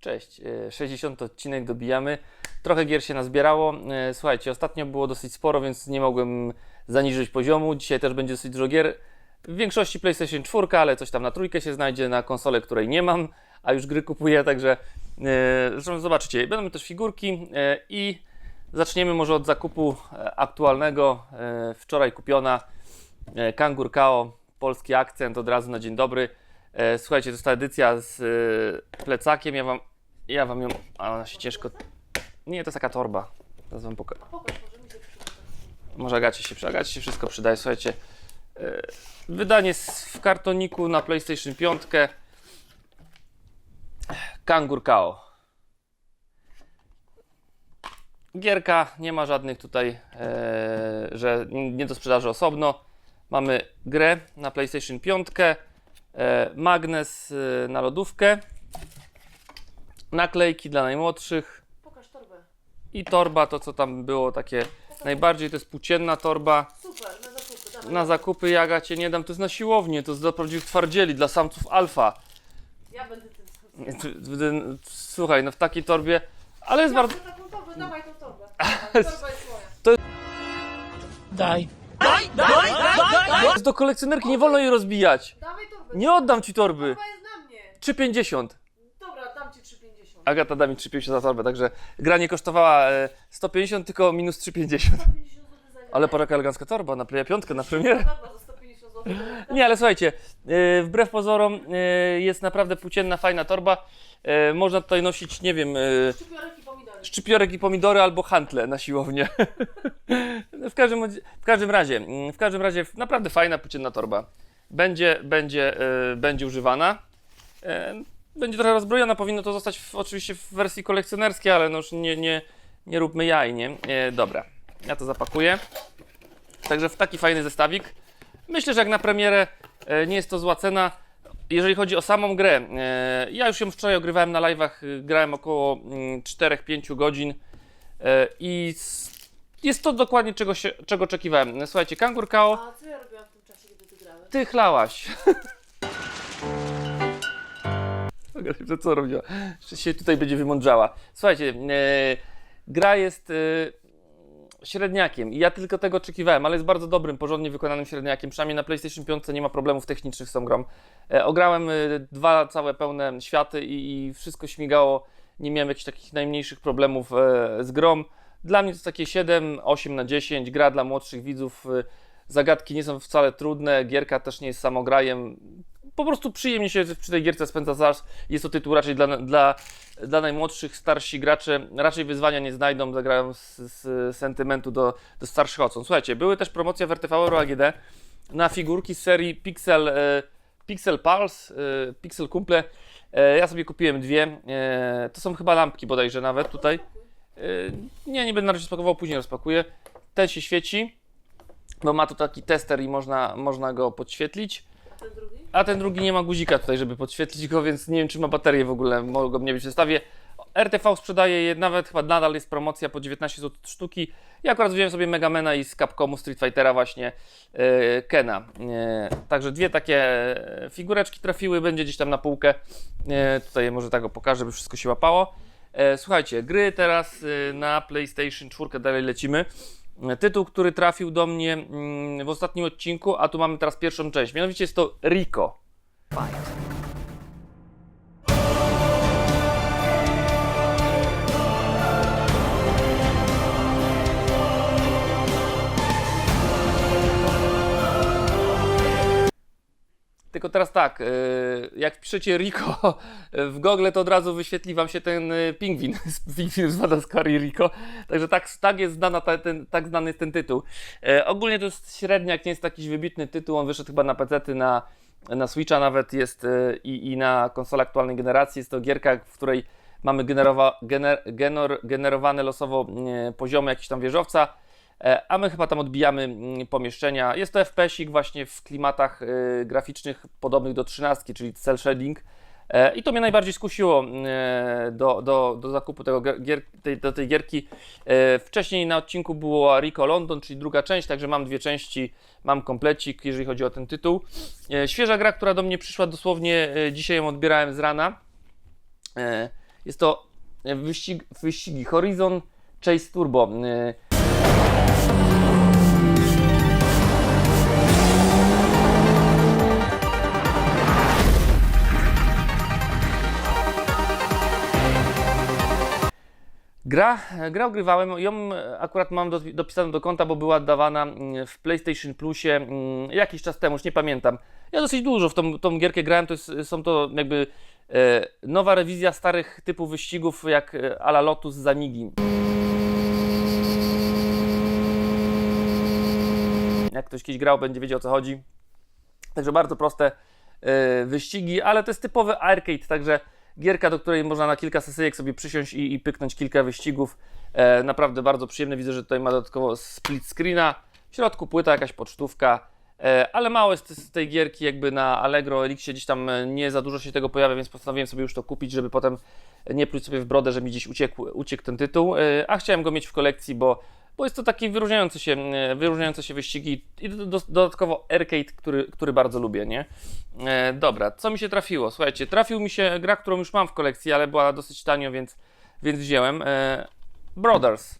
Cześć, e, 60 odcinek dobijamy. Trochę gier się nazbierało. E, Słuchajcie, ostatnio było dosyć sporo, więc nie mogłem zaniżyć poziomu. Dzisiaj też będzie dosyć dużo gier. W większości PlayStation 4, ale coś tam na trójkę się znajdzie, na konsolę, której nie mam, a już gry kupuję, także e, zresztą zobaczycie. Będą też figurki e, i zaczniemy może od zakupu e, aktualnego. E, Wczoraj kupiona e, Kangur Kao, polski akcent od razu na dzień dobry. E, Słuchajcie, to jest ta edycja z e, plecakiem. Ja wam, ja wam ją. A ona się ciężko. Nie, to jest taka torba. Teraz wam pokażę. Pokaż, może Agacie się Agacie się wszystko przydaje. Słuchajcie, e, wydanie w kartoniku na PlayStation 5. Kangur Kao. Gierka, nie ma żadnych tutaj, e, że nie do sprzedaży osobno. Mamy grę na PlayStation 5, e, magnes na lodówkę, naklejki dla najmłodszych Pokaż torbę. i torba, to co tam było takie najbardziej, to jest płócienna torba. Super, na zakupy, dawaj. Na zakupy ja cię nie dam, to jest na siłownię, to jest dla prawdziwych twardzieli, dla samców alfa. Ja będę tym Słuchaj, no w takiej torbie, ale jest Ja bardzo... taką torbę, dawaj tą torbę. Dawaj, Torba jest moja. Daj. To jest do kolekcjonerki, nie wolno jej rozbijać. Dawaj torbę. Nie oddam ci torby. Torba jest na mnie. 3,50. Dobra, dam ci 3,50. Agata da mi 3,50 za torbę, także gra nie kosztowała e, 150, tylko minus 3,50. 150 zł za. Ale para jaka elegancka torba, na Playa 5 na premierę. Torba za 150 zł. Nie, ale słuchajcie, e, wbrew pozorom e, jest naprawdę płócienna, fajna torba. E, Można tutaj nosić, nie wiem, e, Szczypiorek i pomidory. szczypiorek i pomidory albo hantle na siłownię. w, każdym, w każdym razie, mm, w każdym razie naprawdę fajna płócienna torba. Będzie, będzie, e, będzie używana. E, będzie trochę rozbrojona, powinno to zostać w, oczywiście w wersji kolekcjonerskiej, ale no już nie, nie, nie róbmy jaj, nie? E, dobra, ja to zapakuję. Także w taki fajny zestawik. Myślę, że jak na premierę e, nie jest to zła cena. Jeżeli chodzi o samą grę, e, ja już ją wczoraj ogrywałem na live'ach, e, grałem około mm, 4-5 godzin e, i s- jest to dokładnie czego, się, czego oczekiwałem. Słuchajcie, Kangur Kao, A co ja robiłam w tym czasie, kiedy ty grałeś? ty chlałaś. Że co robiła? Jeszcze się tutaj będzie wymądrzała. Słuchajcie, e, gra jest e, średniakiem i ja tylko tego oczekiwałem, ale jest bardzo dobrym, porządnie wykonanym średniakiem. Przynajmniej na PlayStation 5 nie ma problemów technicznych z tą grą. E, ograłem e, dwa całe pełne światy i, i wszystko śmigało. Nie miałem jakichś takich najmniejszych problemów e, z grą. Dla mnie to takie 7, 8 na 10. Gra dla młodszych widzów. E, zagadki nie są wcale trudne. Gierka też nie jest samograjem. Po prostu przyjemnie się przy tej gierce spędza czas. Jest to tytuł raczej dla, dla, dla najmłodszych, starsi gracze. Raczej wyzwania nie znajdą, zagrają z, z sentymentu do, do starszych odsłon. Słuchajcie, były też promocje w RTV Euro AGD na figurki z serii Pixel, e, Pixel Pulse, e, Pixel Kumple. E, ja sobie kupiłem dwie. E, to są chyba lampki bodajże nawet tutaj. E, nie, nie będę na razie spakował, później rozpakuję. Ten się świeci, bo ma tu taki tester i można, można go podświetlić. Drugi? A ten drugi nie ma guzika tutaj, żeby podświetlić go, więc nie wiem, czy ma baterię w ogóle, mogą nie być w zestawie. RTV sprzedaje je, nawet chyba nadal jest promocja po 19 zł sztuki. Ja akurat wziąłem sobie Megamena i z Capcomu Street Fightera właśnie e, Kena. E, także dwie takie figureczki trafiły, będzie gdzieś tam na półkę. E, tutaj może tak go pokażę, żeby wszystko się łapało. Słuchajcie, gry teraz na PlayStation 4, dalej lecimy. Tytuł, który trafił do mnie mm, w ostatnim odcinku, a tu mamy teraz pierwszą część. Mianowicie jest to Rico. Tylko teraz tak, y, jak wpiszecie Rico w Google, to od razu wyświetli Wam się ten y, pingwin pingwin z Madagaskaru Rico. Także tak, tak, jest znana ten, tak znany jest ten tytuł. E, ogólnie to jest średniak, nie jest jakiś wybitny tytuł. On wyszedł chyba na PC, na, na Switcha nawet jest y, i, i na konsolę aktualnej generacji. Jest to gierka, w której mamy generowa, gener, generowane losowo y, poziomy jakiś tam wieżowca. E, A my chyba tam odbijamy mm, pomieszczenia. Jest to FPS-ik właśnie w klimatach y, graficznych podobnych do 13, czyli cel shading. E, I to mnie najbardziej skusiło e, do, do, do zakupu tego gier, tej, do tej gierki. E, Wcześniej na odcinku było Rico London, czyli druga część, także mam dwie części, mam komplecik, jeżeli chodzi o ten tytuł. E, Świeża gra, która do mnie przyszła dosłownie, e, dzisiaj ją odbierałem z rana. E, Jest to e, wyścig, wyścigi Horizon Chase Turbo. Gra, gra ogrywałem, ją akurat mam do, dopisaną do konta, bo była dawana mm, w PlayStation Plusie mm, jakiś czas temu, już nie pamiętam. Ja dosyć dużo w tą, tą gierkę grałem, to jest, są to jakby e, nowa rewizja starych typów wyścigów jak e, Ala Lotus z Amigi. Jak ktoś kiedyś grał, będzie wiedział o co chodzi. Także bardzo proste e, wyścigi, ale to jest typowy arcade, także gierka, do której można na kilka sesyjek sobie przysiąść i, i pyknąć kilka wyścigów. E, naprawdę bardzo przyjemne. Widzę, że tutaj ma dodatkowo split screena. W środku płyta, jakaś pocztówka. E, ale mało jest z tej gierki jakby na Allegro, Elixie gdzieś tam e, nie za dużo się tego pojawia, więc postanowiłem sobie już to kupić, żeby potem nie pluć sobie w brodę, że mi gdzieś uciekł, uciekł ten tytuł. E, a chciałem go mieć w kolekcji, bo, bo jest to taki wyróżniający się, e, wyróżniające się wyścigi i do, do, dodatkowo arcade, który, który bardzo lubię, nie? E, dobra, co mi się trafiło? Słuchajcie, trafił mi się gra, którą już mam w kolekcji, ale była dosyć tanio, więc, więc wziąłem. E, Brothers.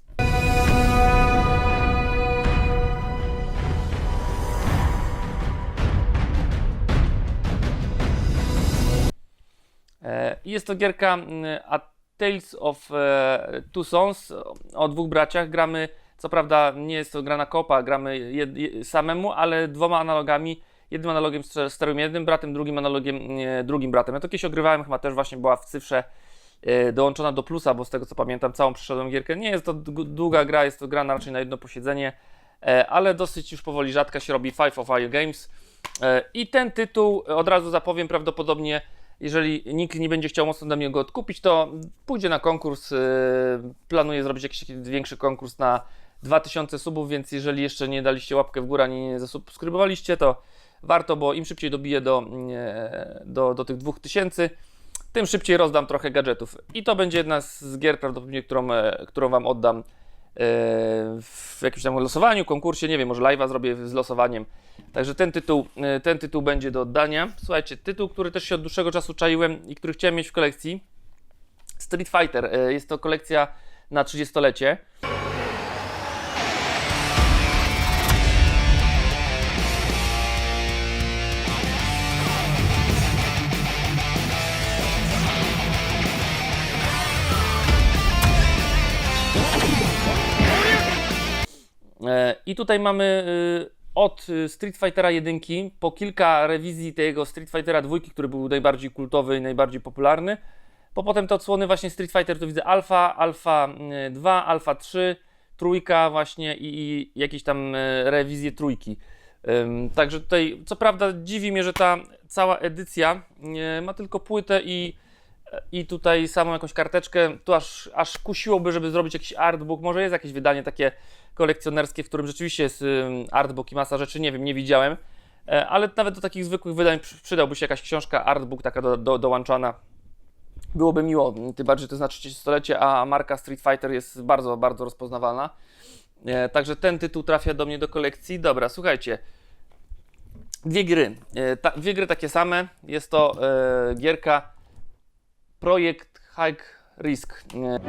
E, Jest to gierka mm, A Tales of e, Two Sons o dwóch braciach. Gramy, co prawda nie jest to gra na kopa, gramy jed, je, samemu, ale dwoma analogami. Jednym analogiem ster- steruję jednym bratem, drugim analogiem drugim bratem. Ja to kiedyś ogrywałem, chyba też właśnie była w cyfrze e, dołączona do plusa, bo z tego co pamiętam, całą przeszedłem gierkę. Nie jest to dłu- długa gra, jest to gra na raczej na jedno posiedzenie, e, ale dosyć już powoli rzadka się robi Five of Fire Games. E, I ten tytuł, e, od razu zapowiem, prawdopodobnie, jeżeli nikt nie będzie chciał mocno ode mnie go odkupić, to pójdzie na konkurs. e, Planuję zrobić jakiś większy konkurs na 2000 subów, więc jeżeli jeszcze nie daliście łapkę w górę, ani nie zasubskrybowaliście, to warto, bo im szybciej dobiję do, do, do tych 2000, tym szybciej rozdam trochę gadżetów. I to będzie jedna z gier prawdopodobnie, którą, e, którą Wam oddam e, w jakimś tam losowaniu, konkursie, nie wiem, może live'a zrobię z losowaniem. Także ten tytuł, e, ten tytuł będzie do oddania. Słuchajcie, tytuł, który też się od dłuższego czasu czaiłem i który chciałem mieć w kolekcji. Street Fighter. Jest to kolekcja na 30-lecie. I tutaj mamy y, od y, Street Fightera 1 po kilka rewizji tego Street Fightera 2, który był najbardziej kultowy i najbardziej popularny. Po potem te odsłony właśnie Street Fighter to widzę Alpha, Alpha y, 2, Alpha 3, trójka właśnie i, i jakieś tam y, rewizje trójki. Także tutaj, co prawda dziwi mnie, że ta cała edycja y, ma tylko płytę i i tutaj samą jakąś karteczkę, tu aż, aż kusiłoby, żeby zrobić jakiś artbook, może jest jakieś wydanie takie kolekcjonerskie, w którym rzeczywiście jest artbook i masa rzeczy, nie wiem, nie widziałem, e, ale nawet do takich zwykłych wydań przy- przydałby się jakaś książka, artbook taka do, do, dołączana. Byłoby miło, tym bardziej, że to na 30-lecie, a marka Street Fighter jest bardzo, bardzo rozpoznawalna. E, Także ten tytuł trafia do mnie do kolekcji. Dobra, słuchajcie. Dwie gry. E, Ta, dwie gry takie same. Jest to e, gierka projekt High Risk. Nie. E.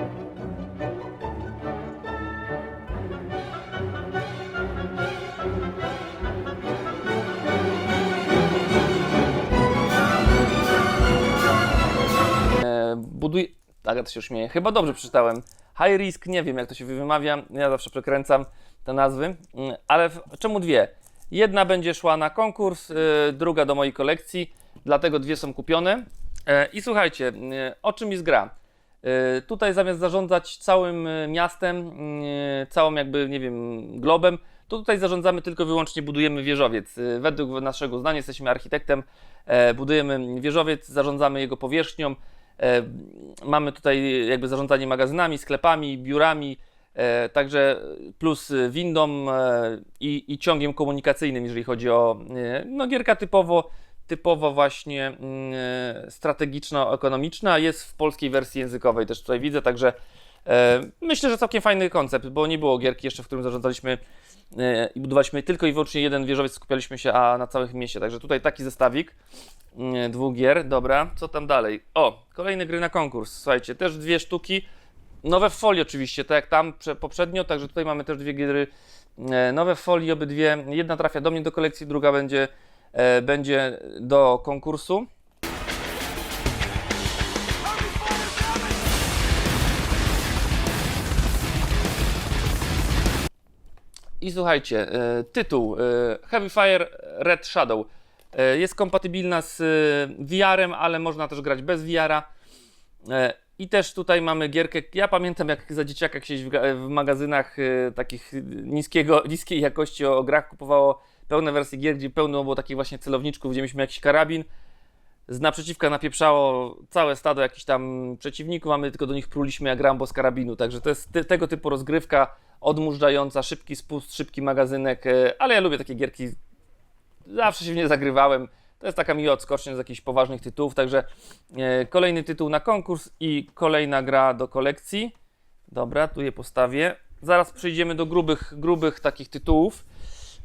Tak, to się śmieje. Chyba dobrze przeczytałem. High Risk, nie wiem jak to się wymawia. Ja zawsze przekręcam te nazwy. Mm, Ale czemu dwie? Jedna będzie szła na konkurs, y, druga do mojej kolekcji, dlatego dwie są kupione. E, I słuchajcie, y, o czym jest gra? Y, Tutaj zamiast zarządzać całym miastem, całą jakby, nie wiem, globem, to tutaj zarządzamy tylko wyłącznie budujemy wieżowiec. Według naszego zdania jesteśmy architektem, e, budujemy wieżowiec, zarządzamy jego powierzchnią. e, Mamy tutaj jakby zarządzanie magazynami, sklepami, biurami, e, także plus windą e, i, i ciągiem komunikacyjnym, jeżeli chodzi o e, no, gierka typowo typowo właśnie mm, e, strategiczno-ekonomiczna, jest w polskiej wersji językowej też tutaj widzę, także e, myślę, że całkiem fajny koncept, bo nie było gierki jeszcze, w którym zarządzaliśmy e, i budowaliśmy tylko i wyłącznie jeden wieżowiec, skupialiśmy się a na całym mieście. Także tutaj taki zestawik e, dwóch gier. Dobra, co tam dalej? O, kolejne gry na konkurs. Słuchajcie, też dwie sztuki. Nowe w folii oczywiście, tak jak tam prze- poprzednio, także tutaj mamy też dwie gry nowe w folii, obydwie. Jedna trafia do mnie do kolekcji, druga będzie, będzie do konkursu. I słuchajcie, e, tytuł e, Heavy Fire Red Shadow e, jest kompatybilna z e, VR-em, ale można też grać bez VR-a. E, I też tutaj mamy gierkę. Ja pamiętam, jak za dzieciaka kiedyś w, ga- w magazynach e, takich niskiego, niskiej jakości o grach kupowało pełne wersje gier, gdzie pełno było takich właśnie celowniczków, gdzie mieliśmy jakiś karabin. Z naprzeciwka napieprzało całe stado jakichś tam przeciwników, a my tylko do nich pruliśmy jak Rambo z karabinu. Także to jest ty, tego typu rozgrywka, odmurzająca, szybki spust, szybki magazynek, e, ale ja lubię takie gierki. Zawsze się w nie zagrywałem. To jest taka miła odskocznia z jakichś poważnych tytułów, także e, kolejny tytuł na konkurs i kolejna gra do kolekcji. Dobra, tu je postawię. Zaraz przejdziemy do grubych, grubych takich tytułów.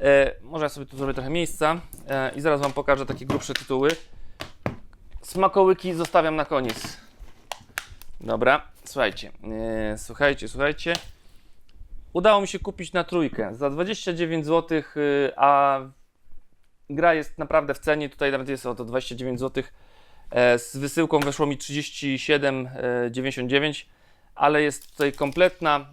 E, może ja sobie tu zrobię trochę miejsca e, i zaraz Wam pokażę takie grubsze tytuły. Smakołyki zostawiam na koniec. Dobra, słuchajcie, e, słuchajcie, słuchajcie. Udało mi się kupić na trójkę za 29 zł, y, a gra jest naprawdę w cenie. Tutaj nawet jest o to 29 zł. Z wysyłką weszło mi 37,99, ale jest tutaj kompletna.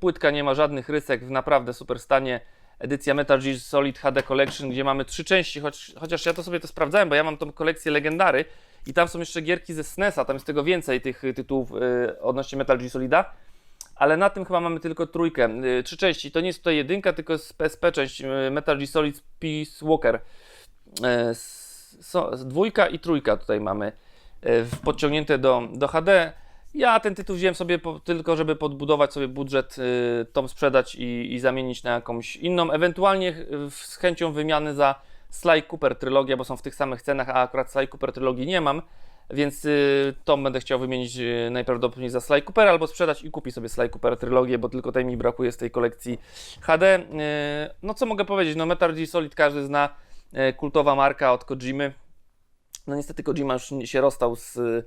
Płytka nie ma żadnych rysek w naprawdę super stanie. Edycja Metal Gear Solid HD Collection, gdzie mamy trzy części, choć, chociaż ja to sobie to sprawdzałem, bo ja mam tą kolekcję legendary i tam są jeszcze gierki ze SNES-a, tam jest tego więcej tych y, tytułów y, odnośnie Metal Gear Solida ale na tym chyba mamy tylko trójkę. Y, Trzy części. To nie jest tutaj jedynka, tylko jest PSP część y, Metal Gear Solid Peace Walker. Y, So, dwójka i trójka tutaj mamy y, podciągnięte do, do HD. Ja ten tytuł wziąłem sobie po, tylko, żeby podbudować sobie budżet, y, tą sprzedać i, i zamienić na jakąś inną. Ewentualnie y, z chęcią wymiany za Sly Cooper trylogię, bo są w tych samych cenach, a akurat Sly Cooper trylogii nie mam. Więc y, tą będę chciał wymienić y, najprawdopodobniej za Sly Cooper albo sprzedać i kupić sobie Sly Cooper trylogię, bo tylko tej mi brakuje z tej kolekcji HD. Y, no co mogę powiedzieć, no Metal Gear Solid każdy zna, y, kultowa marka od Kojimy. No niestety Kojima już się rozstał z, y,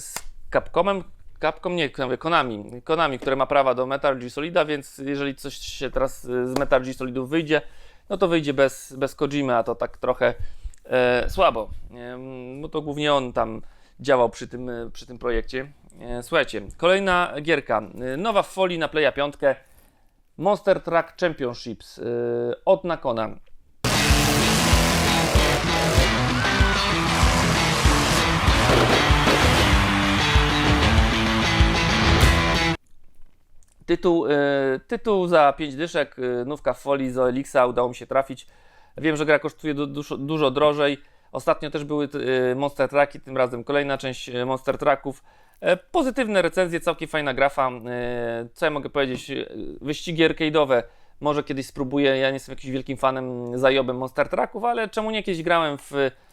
z Capcomem. Capcom nie, Konami. Konami, które ma prawa do Metal Gear Solida, więc jeżeli coś się teraz y, z Metal Gear Solidów wyjdzie, no to wyjdzie bez, bez Kojimy, a to tak trochę e, słabo. Em, No to głównie on tam działał przy tym, e, przy tym projekcie. E, Słuchajcie, kolejna gierka. E, Nowa w folii na Playa 5. Monster Truck Championships e, od Nakona. Tytuł, e, tytuł za 5 dyszek, e, nówka w folii z Elixa, udało mi się trafić. Wiem, że gra kosztuje du, dużo, dużo drożej. Ostatnio też były e, Monster Trucki, tym razem kolejna część Monster Trucków. Pozytywne recenzje, całkiem fajna grafa. Co ja mogę powiedzieć? Wyścigi arcade'owe może kiedyś spróbuję. Ja nie jestem jakimś wielkim fanem, zajobem Monster Trucków, ale czemu nie kiedyś grałem w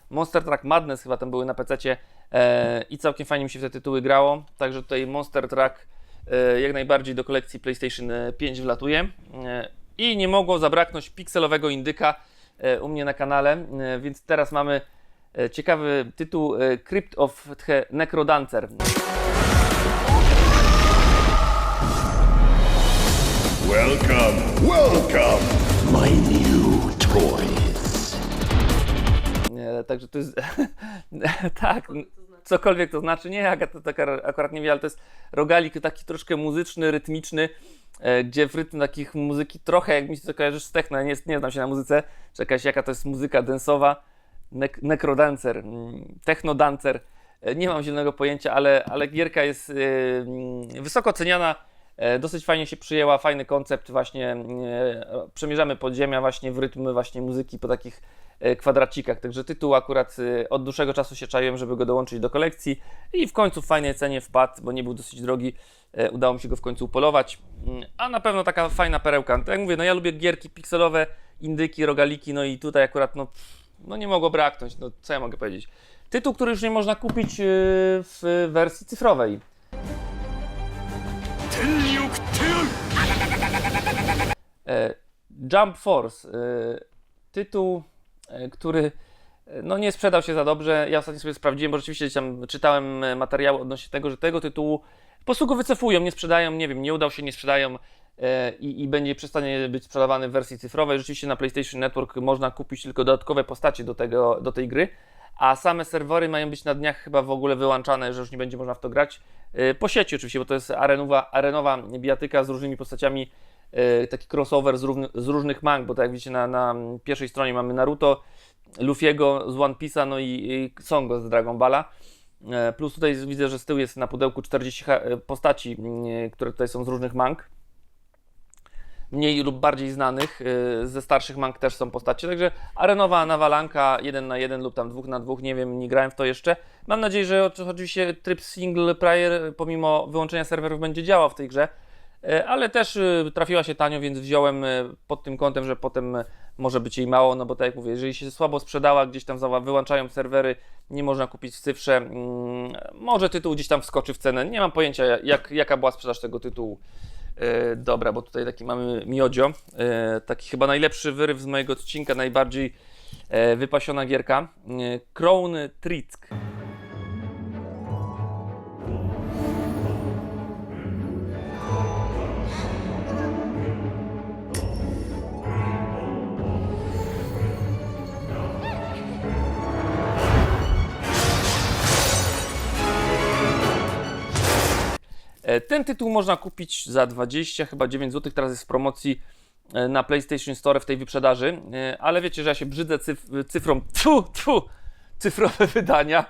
Monster Truck Madness, chyba tam były na PC i całkiem fajnie mi się w te tytuły grało. Także tutaj Monster Truck jak najbardziej do kolekcji PlayStation 5 wlatuje. E, I nie mogło zabraknąć pikselowego indyka e, u mnie na kanale, e, więc teraz mamy e, ciekawy tytuł e, Crypt of the Necrodancer. Welcome, welcome. My new toys. E, Także to jest. tak, cokolwiek to znaczy. Nie, Agata tak akurat nie wie, ale to jest rogalik taki troszkę muzyczny, rytmiczny, e, gdzie w rytm takich muzyki trochę, jak mi się to kojarzysz z techno, nie, nie znam się na muzyce, czy jakaś, jaka to jest muzyka densowa, nek necrodancer, mm, technodancer, E, nie mam zielonego pojęcia, ale, ale gierka jest e, mm, wysoko ceniana, e, dosyć fajnie się przyjęła, fajny koncept właśnie, e, przemierzamy podziemia właśnie w rytm właśnie muzyki po takich kwadracikach, także tytuł akurat e, od dłuższego czasu się czaiłem, żeby go dołączyć do kolekcji. I w końcu w fajnej cenie wpadł, bo nie był dosyć drogi, e, udało mi się go w końcu upolować, Mm, a na pewno taka fajna perełka, tak jak mówię, no ja lubię gierki pikselowe, indyki, rogaliki, no i tutaj akurat no, no nie mogło braknąć, no co ja mogę powiedzieć. Tytuł, który już nie można kupić e, w wersji cyfrowej. E, Jump Force, e, tytuł, e, który e, no nie sprzedał się za dobrze. Ja ostatnio sobie sprawdziłem, bo rzeczywiście tam czytałem e, materiały odnośnie tego, że tego tytułu po wycofują, nie sprzedają, nie wiem, nie udał się, nie sprzedają e, i, i będzie przestanie być sprzedawany w wersji cyfrowej. Rzeczywiście na PlayStation Network można kupić tylko dodatkowe postacie do, tego, do tej gry, a same serwery mają być na dniach chyba w ogóle wyłączane, że już nie będzie można w to grać. E, Po sieci oczywiście, bo to jest arenowa, arenowa bijatyka z różnymi postaciami, e, taki crossover z, równy, z różnych mang, bo tak jak widzicie na, na pierwszej stronie mamy Naruto, Luffy'ego z One Piece'a, no i, i Songo z Dragon Balla. E, Plus tutaj widzę, że z tyłu jest na pudełku 40 ha- e, postaci, które tutaj są z różnych mang. Mniej lub bardziej znanych, ze starszych mang też są postacie, także arenowa nawalanka 1 na 1 lub tam 2 na 2, nie wiem, nie grałem w to jeszcze. Mam nadzieję, że oczy- oczywiście tryb single player pomimo wyłączenia serwerów będzie działał w tej grze, ale też e, trafiła się tanio, więc wziąłem e, pod tym kątem, że potem e, może być jej mało, no bo tak jak mówię, jeżeli się słabo sprzedała, gdzieś tam za- wyłączają serwery, nie można kupić w cyfrze, mm, może tytuł gdzieś tam wskoczy w cenę, nie mam pojęcia jak, jaka była sprzedaż tego tytułu. E, dobra, bo tutaj taki mamy miodzio, e, taki chyba najlepszy wyryw z mojego odcinka, najbardziej e, wypasiona gierka, e, Crown Trick. Ten tytuł można kupić za 20, chyba 9 zł. Teraz jest w promocji e, na PlayStation Store w tej wyprzedaży. E, Ale wiecie, że ja się brzydzę cyf- cyfrą, tfu, tfu, cyfrowe wydania.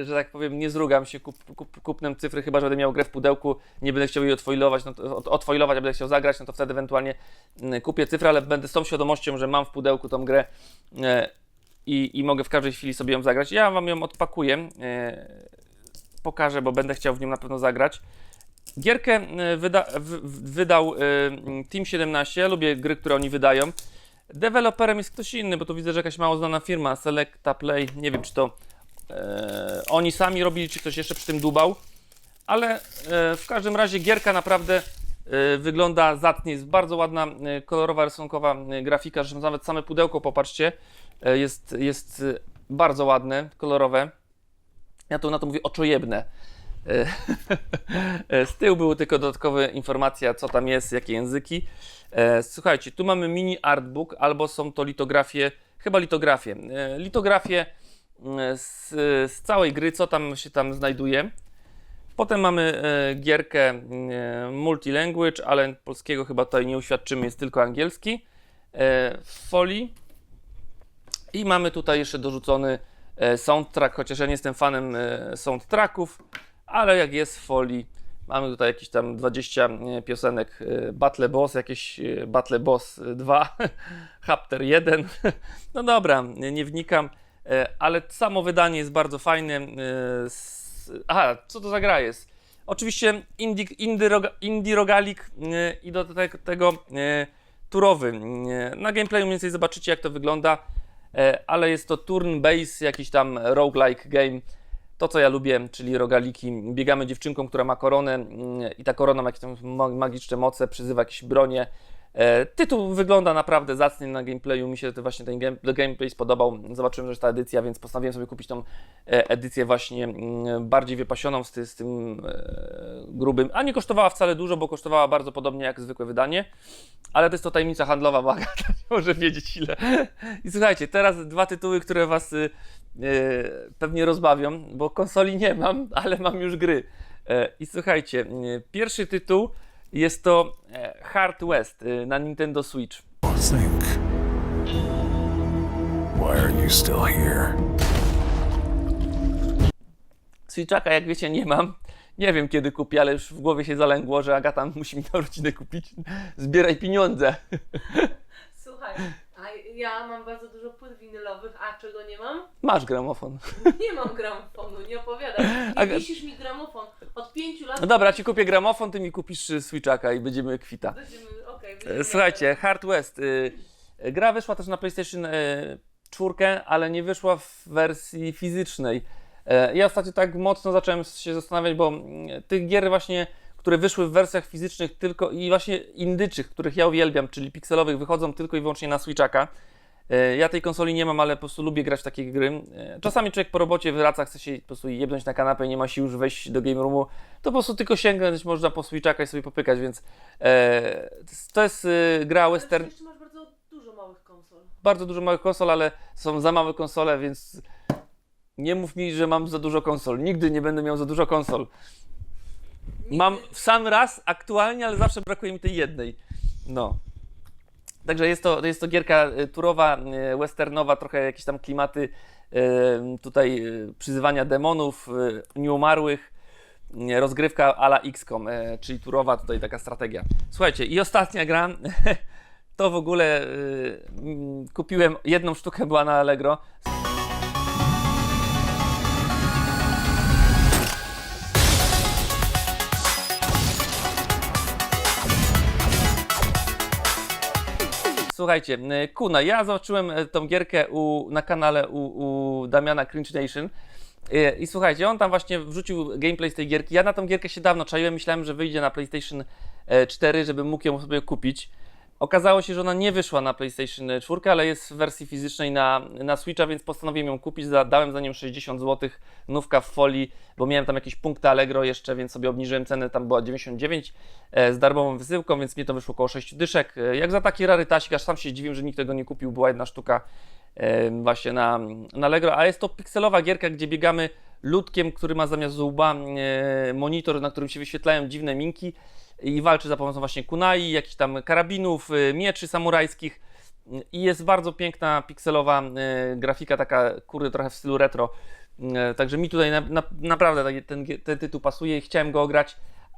E, Że tak powiem, nie zrugam się kup, kup, kupnem cyfry, chyba że będę miał grę w pudełku, nie będę chciał jej otwoilować, no to, otwoilować, a będę chciał zagrać, no to wtedy ewentualnie kupię cyfrę, ale będę z tą świadomością, że mam w pudełku tą grę e, i, i mogę w każdej chwili sobie ją zagrać. Ja Wam ją odpakuję. Pokażę, bo będę chciał w nią na pewno zagrać. Gierkę e, wyda, wydał e, Team 17. Ja lubię gry, które oni wydają. Deweloperem jest ktoś inny, bo tu widzę, że jakaś mało znana firma, Selecta Play. Nie wiem, czy to e, oni sami robili, czy ktoś jeszcze przy tym dubał. Ale e, w każdym razie gierka naprawdę e, wygląda zacnie. Jest bardzo ładna, kolorowa, rysunkowa grafika. Zresztą nawet same pudełko, popatrzcie, jest, jest bardzo ładne, kolorowe. Ja tu na to mówię oczojebne. E, e, Z tyłu były tylko dodatkowe informacje, co tam jest, jakie języki. E, Słuchajcie, tu mamy mini artbook, albo są to litografie, chyba litografie. Litografie z, z całej gry, co tam się tam znajduje. Potem mamy gierkę multilanguage, ale polskiego chyba tutaj nie uświadczymy, jest tylko angielski. W folii. I mamy tutaj jeszcze dorzucony soundtrack, chociaż ja nie jestem fanem e, soundtracków, ale jak jest w folii, mamy tutaj jakieś tam 20 e, piosenek e, Battle Boss, jakieś e, Battle Boss 2, Chapter 1. No dobra, nie wnikam, e, ale samo wydanie jest bardzo fajne. e, Aha, co to za gra jest? Oczywiście indie, indie, indie rogalik e, i do tego, tego e, turowy. E, Na gameplayu mniej więcej zobaczycie jak to wygląda, e, ale jest to turn base, jakiś tam roguelike game. To co ja lubię, czyli rogaliki. Biegamy dziewczynką, która ma koronę mm, i ta korona ma jakieś magiczne moce, przyzywa jakieś bronie. E, Tytuł wygląda naprawdę zacnie na gameplayu. Mi się to właśnie ten game, gameplay spodobał. Zobaczyłem, że ta edycja, więc postanowiłem sobie kupić tą e, edycję właśnie mm, bardziej wypasioną z, ty, z tym e, grubym. A nie kosztowała wcale dużo, bo kosztowała bardzo podobnie jak zwykłe wydanie. Ale to jest to tajemnica handlowa, bo Agata nie może wiedzieć ile. I słuchajcie, teraz dwa tytuły, które Was y, pewnie rozbawią, bo konsoli nie mam, ale mam już gry. E, I słuchajcie, y, pierwszy tytuł jest to e, Hard West y, na Nintendo Switch. Think. Why are you still here? Switchaka, jak wiecie, nie mam. Nie wiem kiedy kupię, ale już w głowie się zalęgło, że Agata musi mi na rodzinę kupić. Zbieraj pieniądze. Słuchaj, a ja mam bardzo dużo płyt winylowych, a czego nie mam? Masz gramofon. Nie mam gramofonu, nie opowiadaj. Nie Aga- wisisz mi gramofon. Od pięciu lat... No dobra, ci kupię gramofon, ty mi kupisz y, Switchaka i będziemy kwita. Będziemy, okej, E, będziemy Słuchajcie, Hard West. y, y, Gra wyszła też na PlayStation 4, ale nie wyszła w wersji fizycznej. E, Ja ostatnio tak mocno zacząłem się zastanawiać, bo mm, tych gier właśnie, które wyszły w wersjach fizycznych tylko i właśnie indyczych, których ja uwielbiam, czyli pikselowych, wychodzą tylko i wyłącznie na Switchaka. E, Ja tej konsoli nie mam, ale po prostu lubię grać w takie gry. E, Czasami człowiek po robocie wraca, chce się po prostu jebnąć na kanapę i nie ma sił już wejść do game roomu, to po prostu tylko sięgnąć można po Switchaka i sobie popykać, więc e, to jest- e, gra western, jeszcze masz bardzo dużo małych konsol. bardzo dużo małych konsol, ale są za małe konsole, więc nie mów mi, że mam za dużo konsol. Nigdy nie będę miał za dużo konsol. Mam w sam raz aktualnie, ale zawsze brakuje mi tej jednej. No. Także jest to, jest to gierka y, turowa, y, westernowa, trochę jakieś tam klimaty y, tutaj przyzywania demonów, nieumarłych, rozgrywka ala XCOM, czyli turowa tutaj taka strategia. Słuchajcie, i ostatnia gra, to w ogóle kupiłem, jedną sztukę była na Allegro, Słuchajcie, Kuna, ja zobaczyłem y, tą gierkę u, na kanale u, u Damiana Cringe Nation Y, i słuchajcie, on tam właśnie wrzucił gameplay z tej gierki. Ja na tą gierkę się dawno czaiłem, myślałem, że wyjdzie na PlayStation e, 4, żebym mógł ją sobie kupić. Okazało się, że ona nie wyszła na PlayStation 4, ale jest w wersji fizycznej na, na Switcha, więc postanowiłem ją kupić. Dałem za nią 60 zł, nówka w folii, bo miałem tam jakieś punkty Allegro jeszcze, więc sobie obniżyłem cenę, tam była 99 e, z darmową wysyłką, więc mnie to wyszło około 6 dyszek. E, Jak za taki rarytasik, aż sam się zdziwiłem, że nikt tego nie kupił, była jedna sztuka e, właśnie na, na Allegro, a jest to pikselowa gierka, gdzie biegamy ludkiem, który ma zamiast łba monitor, na którym się wyświetlają dziwne minki i walczy za pomocą właśnie kunai, jakichś tam karabinów, e, mieczy samurajskich i jest bardzo piękna, pikselowa e, grafika, taka kurde trochę w stylu retro. E, Także mi tutaj na, na, naprawdę ten, ten tytuł pasuje i chciałem go ograć.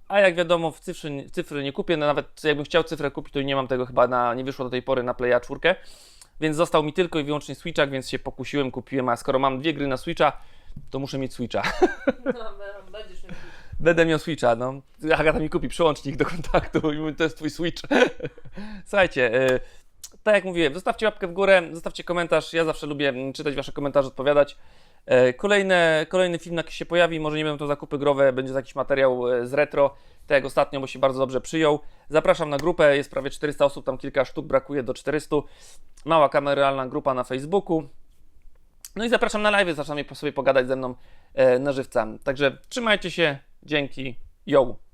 A jak wiadomo, w cyfry, cyfry nie kupię, no nawet jakbym chciał cyfrę kupić, to nie mam tego chyba, na, nie wyszło do tej pory na Playa 4. Więc został mi tylko i wyłącznie Switchak, więc się pokusiłem, kupiłem, a skoro mam dwie gry na Switcha, to muszę mieć Switcha. No, będziesz miał. Będę miał Switcha, no. Agata mi kupi przyłącznik do kontaktu i mówi, to jest twój Switch. Słuchajcie, y, tak jak mówiłem, zostawcie łapkę w górę, zostawcie komentarz, ja zawsze lubię mm, czytać wasze komentarze, odpowiadać. E, Kolejne, kolejny film jakiś się pojawi, może nie będą to zakupy growe, będzie to jakiś materiał e, z retro, tak jak ostatnio, bo się bardzo dobrze przyjął. Zapraszam na grupę, jest prawie 400 osób, tam kilka sztuk brakuje do 400. Mała kameralna grupa na Facebooku. No i zapraszam na live, zaczynamy sobie pogadać ze mną na żywca. Także trzymajcie się, dzięki, yo!